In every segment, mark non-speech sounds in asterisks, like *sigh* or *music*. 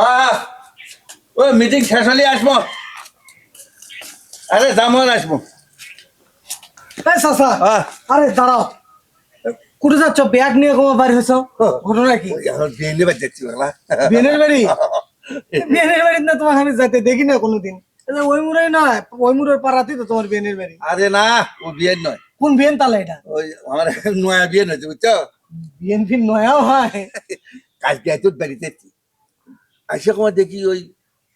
আহ, ওই মিটিং শেষ হলে আসব। আরে দামন আসব। চাচা আরে দাঁড়াও। কোথায় যাচ্ছ? ব্যাগ নিয়ে কমা বাড়ি হয়েছ? ঘটনা কি? ওই এখন বিয়ে নেবার যাচ্ছি বাংলা বিয়েনের বাড়ি? *laughs* বিয়েনের বাড়ি না তোমাকে আমি যাইতে দেখি না কোনোদিন। ওই মুড়াই না ওই মুড়ের পাড়াতেই তো তোমার বিয়েনের বাড়ি। আরে না ও বিয়ের নয়। কোন বিয়েন তালা এটা? ওই আমার নয়া বিয়ে হয়েছে বুঝছ? বিএনপি নয়াও হয়। *laughs* কালকে এত বাড়িতে এসছি আসে কমা দেখি ওই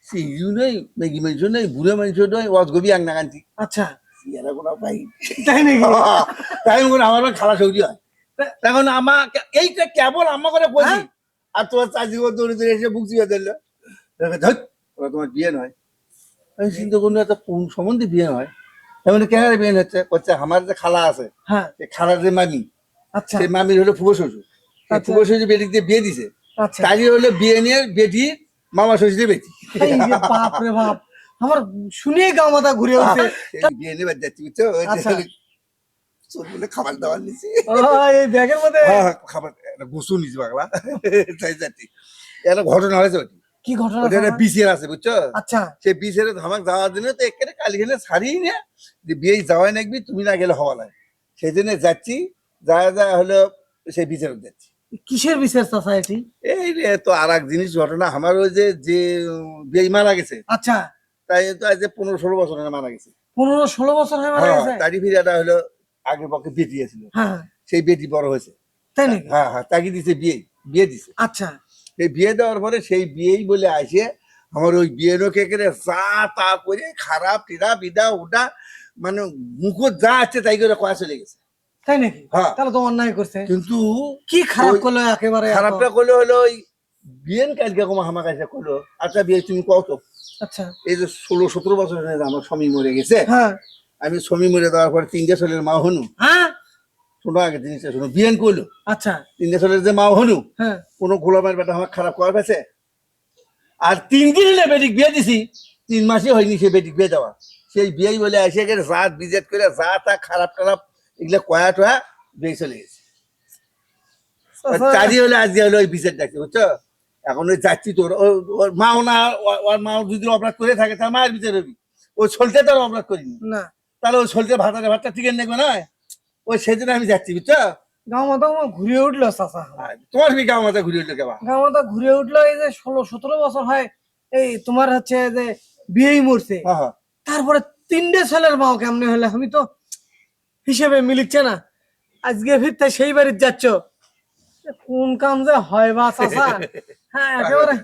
সিঁড়িও নেই মেগি মানুষ নেই বুড়ো মানুষ নয় অজগবি আংনা কান্তি। আচ্ছা। সিয়ারা কোনো পাই। তাই নাকি? তাই আমার খালা সৌদি হয়। তখন এইটা কেবল আমা করে হ্যাঁ? আর তোমার চাষি দৌড়ে দৌড়ে এসে বুক ধর ওরা তোমার বিয়ে নয়। আমি চিন্তা করুন এত কোন সম্বন্ধে বিয়ে এমন কেন বিয়ে হচ্ছে? করছে আমার যে খালা আছে হ্যাঁ। খালার যে মামি আচ্ছা। সেই মামির হলো ফুবো শ্বশুর। আচ্ছা। ফুবো শ্বশুর বেটিকে দিয়ে বিয়ে দিছে আচ্ছা। তারই হলো বিয়ে নিয়ে বেটি মামা এই যে বাপ রে বাপ। আমার শুনে গাও মাথা ঘুরে উঠছে। বিয়ে নেবার যাচ্ছি বুঝছ? আচ্ছা। চোর বলে খাবার দাবার নিছি। এই ব্যাগের মধ্যে? হ্যাঁ, খাবার গোসু নিছি বাংলা। তাই যাচ্ছি। একটা ঘটনা হয়েছে কি ঘটনা ওটা? আছে বুঝছ? আচ্ছা। সেই বিসিআর ধামাক যাওয়ার জন্য তো একেবারে কালি গেলে না। যে বিয়ে যাওয়াই নাকবি তুমি না গেলে হওয়া লাগে সেই জন্য যাচ্ছি যা যা হলো সেই বিচারক যাচ্ছি। কিসের বিশেষ চাচা এটি? এই রে তো আর এক জিনিস ঘটনা আমার ওই যে যে বিয়ে মারা গেছে। আচ্ছা। তাই তো আজ পনেরো ষোলো বছর আগে মারা গেছে। পনেরো ষোলো বছর হয়ে মারা হ্যাঁ গেছে? তারই ফিরে হলো আগের পক্ষে বেটি ছিল হ্যাঁ। সেই বেটি বড় হয়েছে। তাই নাকি? হ্যাঁ হ্যাঁ তাকে দিছে বিয়ে বিয়ে দিছে আচ্ছা। এই বিয়ে দেওয়ার পরে সেই বিয়েই বলে আসে আমার ওই বিয়ে লোকে করে যা তা করে খারাপ টিরা বিদা ওটা মানে মুখত যা আছে তাই করে কয়া চলে গেছে। তাই নাকি? হ্যাঁ। তাহলে তো অন্যায় করছে। কিন্তু কি খারাপ করল একেবারে খারাপটা করলে হলো ওই বিয়েন কালকে কমা আমার কাছে করল। আচ্ছা বিয়ে তুমি কত আচ্ছা। এই যে ষোলো সতেরো বছর আমার স্বামী মরে গেছে। হ্যাঁ। আমি স্বামী মরে দেওয়ার পর তিনটে ছেলের মা হনু। হ্যাঁ? শোনো আগে জিনিসটা শোনো বিয়েন করল। আচ্ছা। তিনটে ছেলের যে মা হনু হ্যাঁ। কোনো গোলামের বেটা আমার খারাপ করার পেছে আর তিন দিন বেটিক বিয়ে দিছি তিন মাসে হয়নি সে বেটিক বিয়ে দেওয়া। সেই বিয়েই বলে এসে গেলে রাত বিজেট করে যা তা খারাপ টারাপ এগুলো কয়া টয়া বিয়ে চলে গেছে। চারি হলে আজকে হলো ওই বিজেট ডাকছে বুঝছ? এখন ওই যাচ্ছি তোর ও- ওর মাও না ও- ওর মাও যদি অপরাধ করে থাকে তার মায়ের বিচার হবি ওই সলতে তার অপরাধ করিনি। না। তাহলে ওই সলতে ভাতারে ভাতটা টিকেন দেখবে না? ওই সেদিন আমি যাচ্ছি বুঝছ? গাঁ মাথা ঘুরে উঠল চাচা। তোমার বি গাঁ মাথা ঘুরে উঠল কেবা? গাঁ মাথা ঘুরে উঠল এই যে ষোলো সতেরো বছর হয় এই তোমার হচ্ছে যে বিয়েই মরছে। হ্যাঁ হ্যাঁ। তারপরে তিনটে ছেলের মাও কেমনে হলে? আমি তো হিসেবে মিলিচ্ছে না। আজকে ফিরতে সেই বাড়ির যাচ্ছ। কোন কাম যে হয় বা হ্যাঁ একেবারে।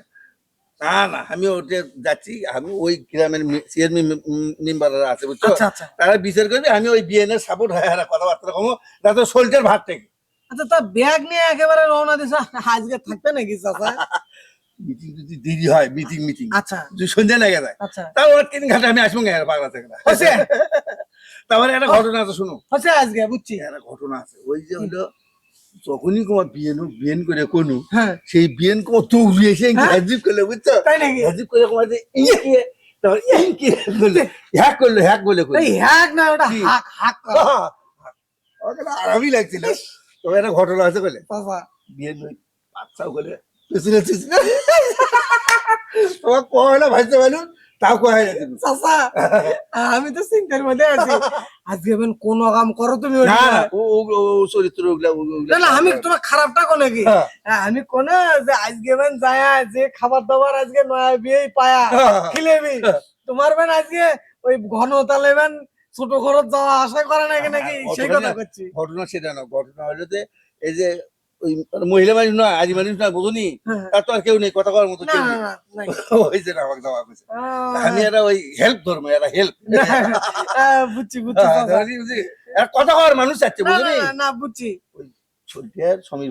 না না আমি ওটা যাচ্ছি। আমি ওই গ্রামের চেয়ারম্যান মেম্বাররা আছে বুঝছ? আচ্ছা আচ্ছা। তারা বিচার করবে আমি ওই বিএনএর সাপোর্ট হয় আর কথাবার্তা কমো। যাতে সোলজার ভাত থেকে। আচ্ছা তা ব্যাগ নিয়ে একেবারে রওনা দিছ। আজকে থাকবে নাকি চাচা? মিটিং যদি দেরি হয় মিটিং মিটিং। আচ্ছা। সন্ধ্যা লেগে যায়। আচ্ছা। তাও ওর তিন ঘণ্টা আমি আসব গেলে পাগলা থেকে। তারপরে একটা ঘটনা আছে শুনো। হচ্ছে আজকে বুঝছি। একটা ঘটনা আছে ওই যে হলো যখনই তোমার বিয়েন বিয়েন করে কোনো হ্যাঁ। সেই বিয়েন কো দৌড়ে এসে হ্যাঁ? করলে বুঝছ? হ্যাজিব করে তোমার যে ইয়ে তারপর ইয়ে করলে হ্যাক করল হ্যাক বলে হ্যাক না ওটা হাক হাক করা। ওকে না আরামই লাগছিল তবে একটা ঘটনা আছে বলে। ওই বাচ্চাও বলে পেছনে পারুন তাও কয় চাচা আমি তো চিন্তার মধ্যে আছি। আজকে বেন কোন কাম করো তুমি চরিত্র না না আমি তোমার খারাপটা কি? হ্যাঁ, হ্যাঁ, আমি কোনে যে আজকে বেন যায় যে খাবার দাবার আজকে নয়া বিয়ে পায়া। হ্যাঁ, খিলেবি তোমার বেন আজকে ওই ঘন তালে বেন ছোট খরচ যাওয়া আশা করে নাকি নাকি? সেই কথা করছি। ঘটনা সেটা না ঘটনা হলো যে এই যে ওই মহিলা মানুষ না আজ মানুষ না বুঝুনি? হ্যাঁ। তার তো আর কেউ নেই কথা করার মতো কেউ। *laughs* ওই যে আমাকে দেওয়া আমি একটা ওই হেল্প ধর্ম একটা *laughs* হেল্প বুঝছি বুঝছি কথা। কওয়ার মানুষ চাচ্ছে না, না, বুঝছি। সমীর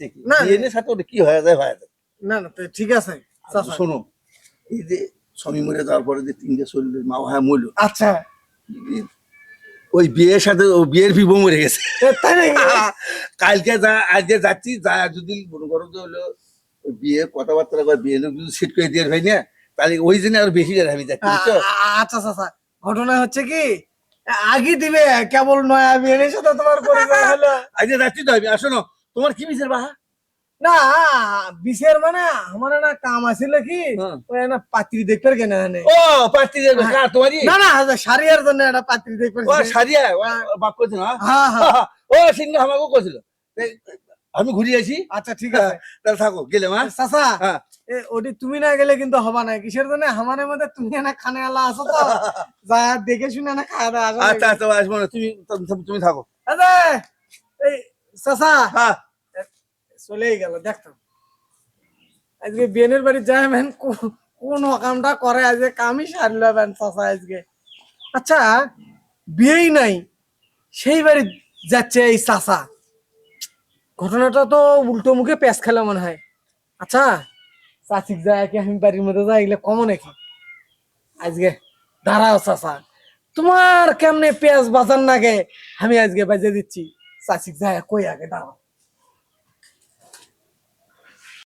থেকে বিয়ের সাথে ওটা কি হয়ে যায় হয়ে যায়। না না ঠিক আছে আচ্ছা, শোনো এই যে স্বামী মরে যাওয়ার পরে যে তিনটে শরীরের মা হ্যাঁ মূল্য আচ্ছা। ওই বিয়ের সাথে ও বিয়ের বিবো মরে গেছে। তাই নাকি? *laughs* কালকে যা আজকে যাচ্ছি যা যদি মনে করো যে হলো বিয়ে কথাবার্তা করে বিয়ে যদি সিট করে দিয়ে ভাই না তাহলে ওই জন্য আর বেশি করে আমি যাচ্ছি আ- বুঝছ? আ- আচ্ছা ঘটনা হচ্ছে কি আগে দিবে কেবল নয়া বিয়ের সাথে তোমার পরিচয় *laughs* হলো। আজকে যাচ্ছি তো আমি আসো না তোমার কি বিচার বাহা? না বিশের মানে আমার একটা কাম আছিল কি হ্যাঁ। ওই না পাত্রী দেখতে কেন ও দেবে কার তোমারই? না না সারিয়ার জন্য একটা পাত্রী দেখতে ও সারিয়া করছে না? হ্যাঁ হ্যাঁ। *laughs* ও সিংহ আমাকেও করছিল আমি ঘুরে আসি আচ্ছা ঠিক আছে। *laughs* তাহলে থাকো গেলে মা। চাচা এ ওটি তুমি না গেলে কিন্তু হবা না কিসের জন্য? আমাদের মধ্যে তুমি না খানে আলা আসো তো। *laughs* যা দেখে শুনে না খাওয়া দাওয়া আচ্ছা আচ্ছা আসব না তুমি তুমি- থাকো। আরে এই চাচা। হ্যাঁ চলেই গেল দেখতাম আজকে বিয়েনের বাড়ি যায় মেন কোন কামটা করে আজকে কামই সারলো বেন চাচা আজকে। আচ্ছা বিয়েই নাই। সেই বাড়ি যাচ্ছে এই চাচা। ঘটনাটা তো উল্টো মুখে পেঁচ খেলে মনে হয়। আচ্ছা চাচিক যায় কি আমি বাড়ির মধ্যে যাই, এগুলো কমন নাকি? আজকে দাঁড়াও চাচা, তোমার কেমনে পেঁয়াজ বাজার নাগে? আমি আজকে বাজে দিচ্ছি। চাচিক যায় কই আগে দাঁড়াও।